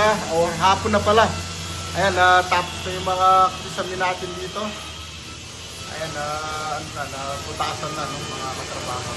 umaga o hapon na pala. Ayan, na tapos na yung mga kisami natin dito. Ayan, na ano na, naputasan na ng mga katrabaho.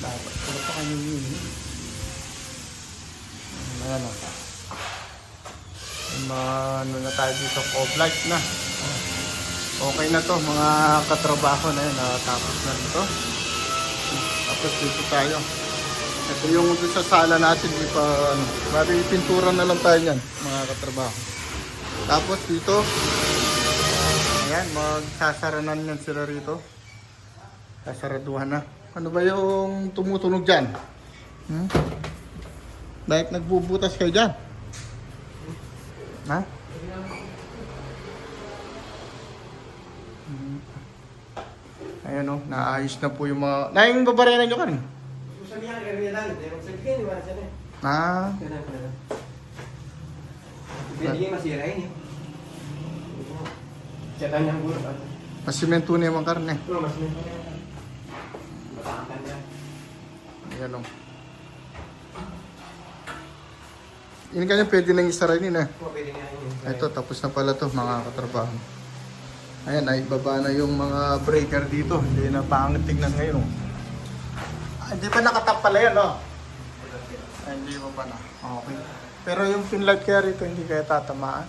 Dapat pala pa kayo yun. Ayan na. May mga ano na tayo dito, cob light na. Okay na to, mga katrabaho na yun, natapos na dito. Tapos dito tayo. Ito yung sa sala natin, di pa, ano, bari pintura na lang tayo yan, mga katrabaho. Tapos dito, ayan, magsasaranan yan sila rito. Sasaraduhan na. Ano ba yung tumutunog dyan? Hmm? Bakit nagbubutas kayo dyan? Ha? Ayan o, naayos na po yung mga... Naing babarenan nyo kan? Usabihan ka rin lang, ba siya na? Ah, na. Pwede yung masira yun eh. Siyatan niyang guro. pasimento na yung karne. Pero mas may pa yan. Batakan niya. Ayan o. Yun kanya pwede nang isarainin eh. Kung pwede nga yun. Ito, tapos na pala to mga katrabaho. Ayan, ay baba na yung mga breaker dito. Hindi na pangit tingnan ngayon. oh. Ah, hindi pa nakatap pala yan, no? Ay, hindi pa pa na. Okay. Pero yung pinlight kaya rito, hindi kaya tatamaan.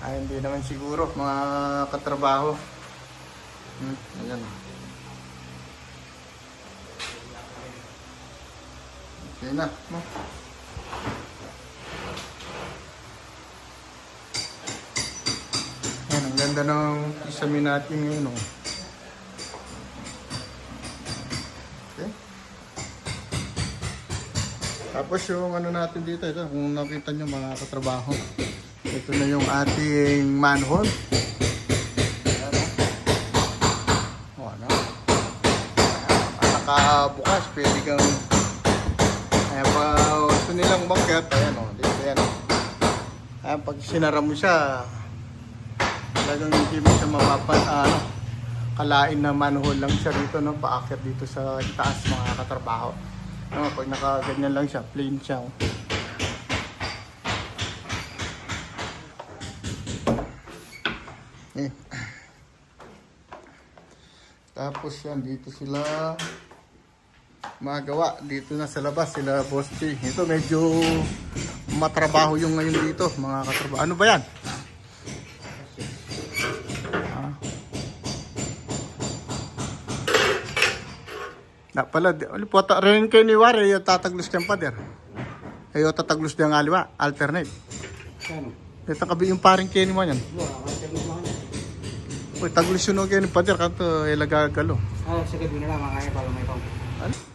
Ay, hindi naman siguro, mga katrabaho. Hmm, ayan. Okay na, no? Ganda ng isami natin ngayon. Oh. Okay. Tapos yung ano natin dito, ito, kung nakita nyo mga katrabaho. Ito na yung ating manhole. Oh. Oh, ano? Nakabukas, pwede kang Ayan pa, gusto nilang umakyat. Ayan o, dito yan o. Ayan, pag sinara mo siya, talagang hindi mo siya mapapan, ah, ano, kalain na manhole lang siya dito, no, paakyat dito sa itaas mga katrabaho. No, pag nakaganyan lang siya, plain siya. oh. Eh. Tapos yan, dito sila magawa dito na sa labas sila Boss P. Ito medyo matrabaho yung ngayon dito mga katrabaho. Ano ba yan? Na pala, ali po ta rin kayo ni Wari, yung tataglos kang pader. Ayo tataglos diyang aliwa, alternate. Ano? Ito kabi yung paring kayo ni mo yan. Uy, taglos yun kayo ni pader, kanto ilagagalo. Ah, sa gabi na lang, makaya para may pang. Ano?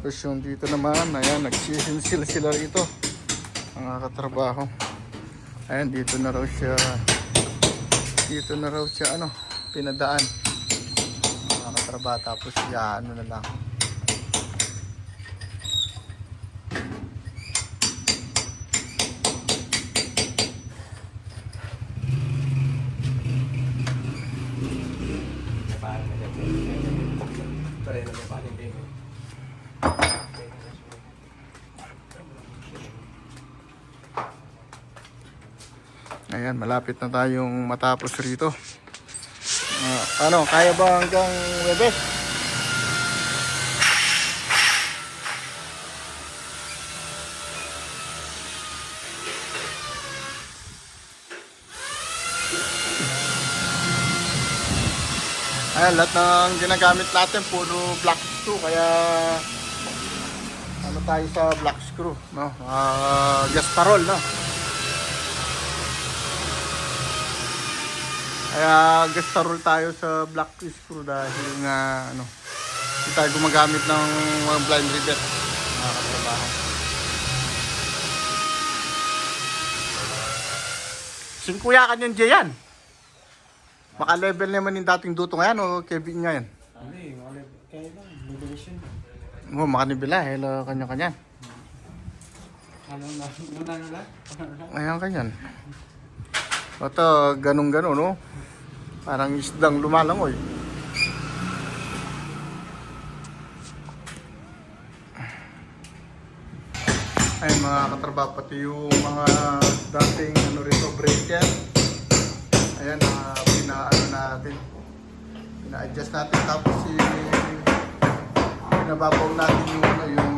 Tapos yung dito naman, ayan, nagsisin sila sila rito. Mga katrabaho. Ayan, dito na raw siya, dito na raw siya, ano, pinadaan mga katrabaho tapos ya ano na lang Parang na siya. Pare na siya, paling din. Ayan malapit na tayong matapos rito Ah, ano kaya ba hanggang Webes? Ayan, lahat ng ginagamit natin puro black screw kaya ano tayo sa black screw, no? Ah, gas parol, no? Kaya gas parol tayo sa black screw dahil nga ano, hindi tayo gumagamit ng mga blind rivet mga katrabaho. Singkuyakan yung Jay yan. Maka-level naman yung dating duto ngayon o Kevin ngayon. Ano eh, mga kaya lang, mabilis yun. Oo, makanibila. Hello, kanya-kanya. Ano na, muna na lang? Ayan kanyan. Ito, ganun-ganun, no? Parang isdang lumalangoy. Ay mga katrabaho, pati yung mga dating ano rito, breaker. Ayan, uh, pina-ano natin. Pina-adjust natin. Tapos si pinababaw natin yung ano, yung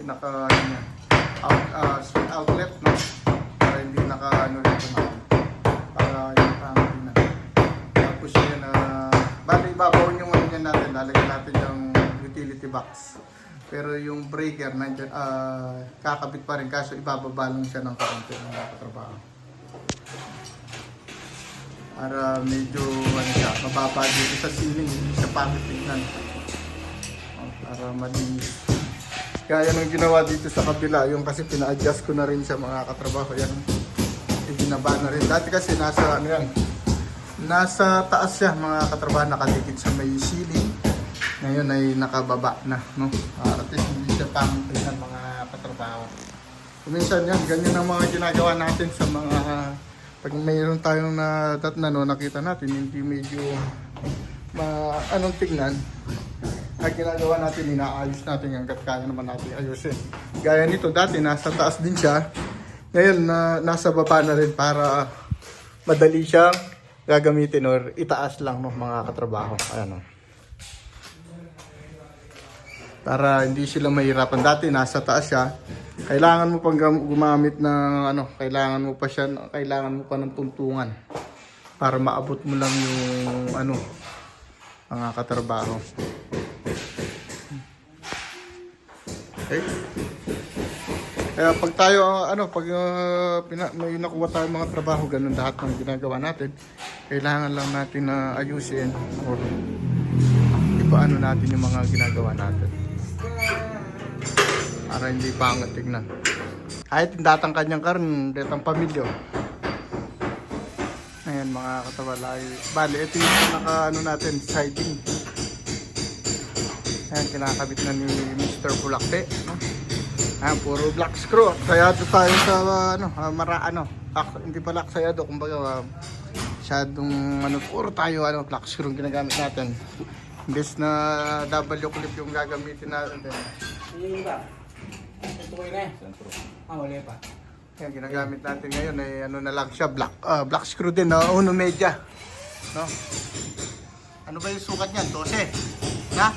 pinaka ano niya, out, uh, outlet, no? Para hindi naka ano rito na. Para yung pangin na. Tapos yun, uh, bali ibabaw yung ano niya natin, lalagyan natin yung utility box. Pero yung breaker, nandyan, ah, kakabit pa rin kaso ibababa lang siya ng kaunti ng nakatrabaho. Para medyo ano siya, mababa dito sa ceiling, siya pangit tingnan. Oh, para malinis. Kaya nung ginawa dito sa kabila, yung kasi pina-adjust ko na rin sa mga katrabaho yan. Ibinaba na rin. Dati kasi nasa ano yan, nasa taas siya mga katrabaho nakadikit sa may ceiling. Ngayon ay nakababa na, no? Para at least hindi siya pangit tingnan mga katrabaho. Kuminsan yan, ganyan ang mga ginagawa natin sa mga pag mayroon tayong na na no, nakita natin hindi medyo ma anong tingnan ang ginagawa natin inaayos natin hanggat kaya naman natin ayusin gaya nito dati nasa taas din siya ngayon na nasa baba na rin para madali siyang gagamitin or itaas lang no mga katrabaho ayan no para hindi sila mahirapan. Dati nasa taas siya. Kailangan mo pang gumamit ng ano, kailangan mo pa siya, kailangan mo pa ng tuntungan para maabot mo lang yung ano, mga katrabaho. Okay? Kaya pag tayo, ano, pag uh, pina, may nakuha tayong mga trabaho, ganun lahat ng ginagawa natin, kailangan lang natin na ayusin or ipaano natin yung mga ginagawa natin para hindi pangat tignan. Kahit datang kanyang karon, datang pamilyo. Ayan mga katawalay. Bali, ito yung naka ano natin, siding. Ayan, kinakabit na ni Mr. Bulakte. No? Ayan, puro black screw. Sayado tayo sa ano, uh, mara, ano, hindi pala sayado, kumbaga uh, masyadong ano, puro tayo ano, black screw ang ginagamit natin. Imbes na W clip yung gagamitin natin. Yung iba, ito ko na eh. Ah, wala pa. Yan, ginagamit natin ngayon ay ano na lang siya, black, ah, black screw din, no? uno media. No? Ano ba yung sukat niyan? 12. Na?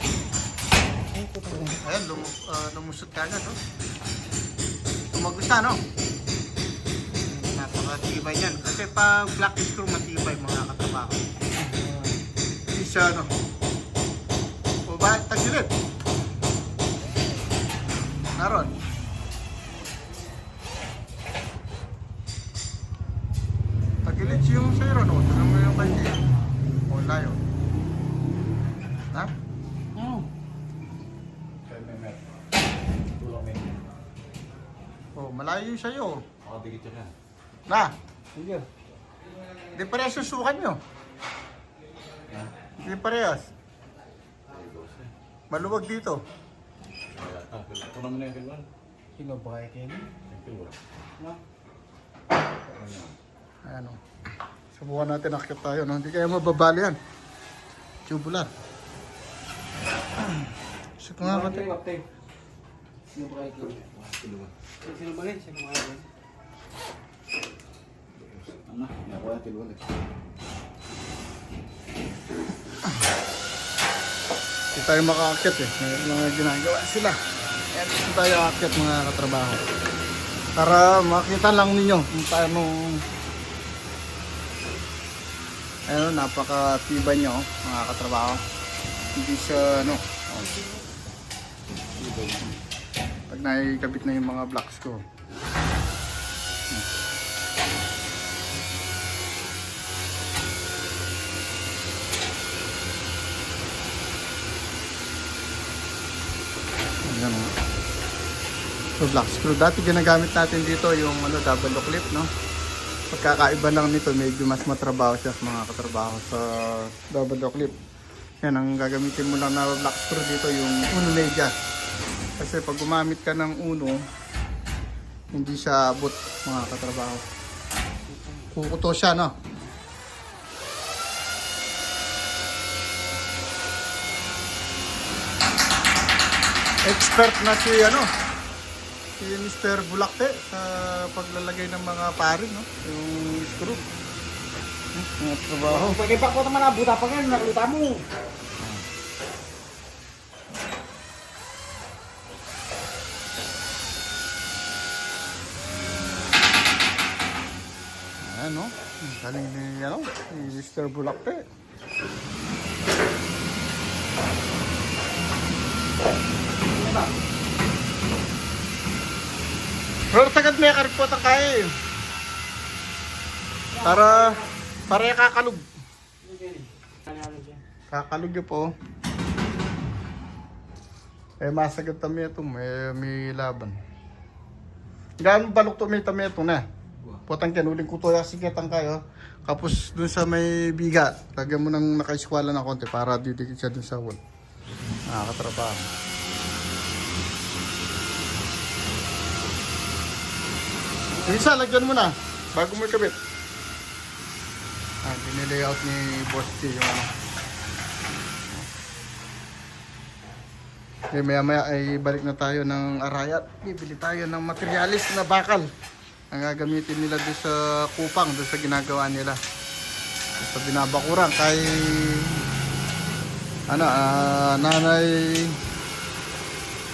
Ayan, lum, ah, lumusot ka agad, no? Tumagos na, no? Napakatibay yan. Kasi pag black screw, matibay mga katrabaho. Hindi siya, ano? O ba, tagilid? Naron. Tagilid siya yung sa'yo, no? Tignan mo yung kanya. O, layo. Ha? Oo. O, malayo sa'yo. Nakadikit siya. Na, Sige. di parehas yung sukan nyo. Di parehas. Maluwag dito. Ito naman na yung kilwan. Sino ba kayo kayo? Yung kilwan. No? Ayan o. Subukan natin akit tayo. No? Hindi kaya mababali yan. Tubular. Ko nga ba Kapteng, kapteng. Sino ba kayo kayo? Sino ba kayo? Sino ba kayo? Ano? Nakuha kilwan eh. Hindi tayo makaakyat eh. May mga ginagawa sila. Kaya dito tayo aakyat mga katrabaho. Para makita lang ninyo kung paano Ayun, napakatibay niyo, oh, mga katrabaho. Hindi siya, ano, oh. pag nakikabit na yung mga blocks ko. Ayan, oh. So, black screw. Dati ginagamit natin dito yung ano, double clip, no? Pagkakaiba lang nito, medyo mas matrabaho siya mga katrabaho sa double clip. Yan, ang gagamitin mo lang na black screw dito yung uno media. Kasi pag gumamit ka ng uno, hindi siya abot mga katrabaho. Kukuto siya, no? Expert na si ano, si Mr. Bulakte sa paglalagay ng mga parin, no? Yung screw. Hmm, Mga trabaho. Pwede pa ko naman nabuta pa ngayon, nakuluta mo. Ano? Ang Galing ni, ano, ni Mr. Bulakte. Pero tagad may karipot ang kaya eh. Para, para yung kakalog. Kakalog yun po. Eh, masagad kami ito. May, may laban. Gaan balok to may tami ito na. Potang kinuling ko to yung siketang kayo. Kapos dun sa may biga, lagyan mo ng nakaiskwala na konti para didikit siya dun sa wall. Nakakatrabaho. Isa, lagyan mo na. Bago mo ikabit. Ah, dinilayout ni Boss T yung ano. Okay, maya maya ay balik na tayo ng Arayat. Bibili tayo ng materialis na bakal. Ang gagamitin nila doon sa kupang, doon sa ginagawa nila. Doon sa binabakuran kay ano, ah, nanay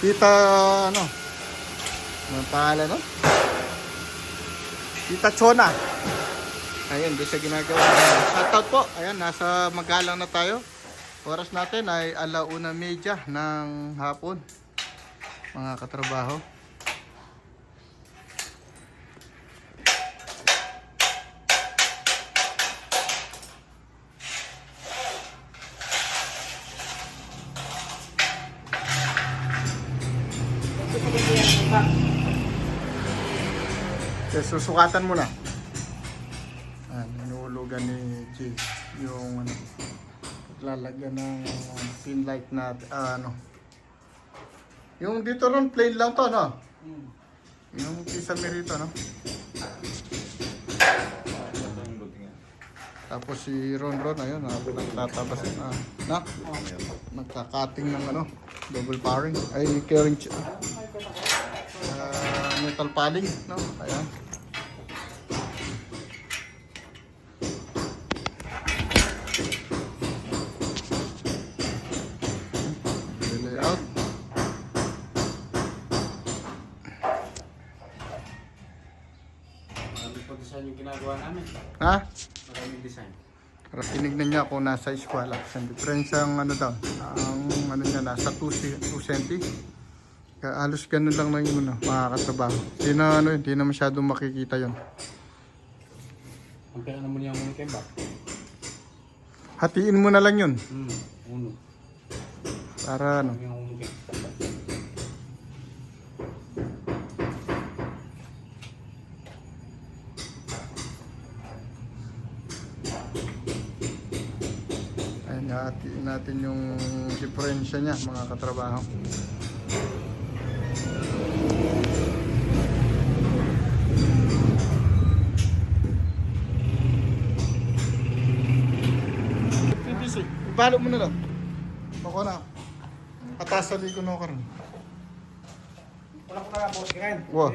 Tita ano? Ano pangalan no? Tita Chona. Ayun, doon sa ginagawa. Shoutout po. Ayan, nasa magalang na tayo. Oras natin ay alauna media ng hapon. Mga katrabaho. Okay, susukatan mo na. Ah, ninuulugan ni Jay yung ano, lalagyan ng pin light na ah, ano. Yung dito ron plain lang to, no? Yung kisame rito, no? Tapos si Ron Ron, ayun, ah, nagtatabas na, na, nagkakating ng ano, double paring, ay carrying, ah, metal padding, no? Ayan. Layout. Design yung ginagawa namin. Ha? Maraming design. Pero tinignan niya kung nasa eskwela. Ang difference ang ano daw, ang ano niya nasa 2 cm. Halos ganun lang lang yung ano, makakatrabaho. Hindi na ano, hindi na masyadong makikita yon. Ang kaya naman yung mga kembak. Hatiin mo na lang yun. Hmm, uno. Para ano. Yung uno kembak. Ayun, hatiin natin yung diferensya niya mga katrabaho. PVC, ibalo mo na lang. Bako na. Atasali ko na ako rin. Wala ko na boss ngayon. Wow.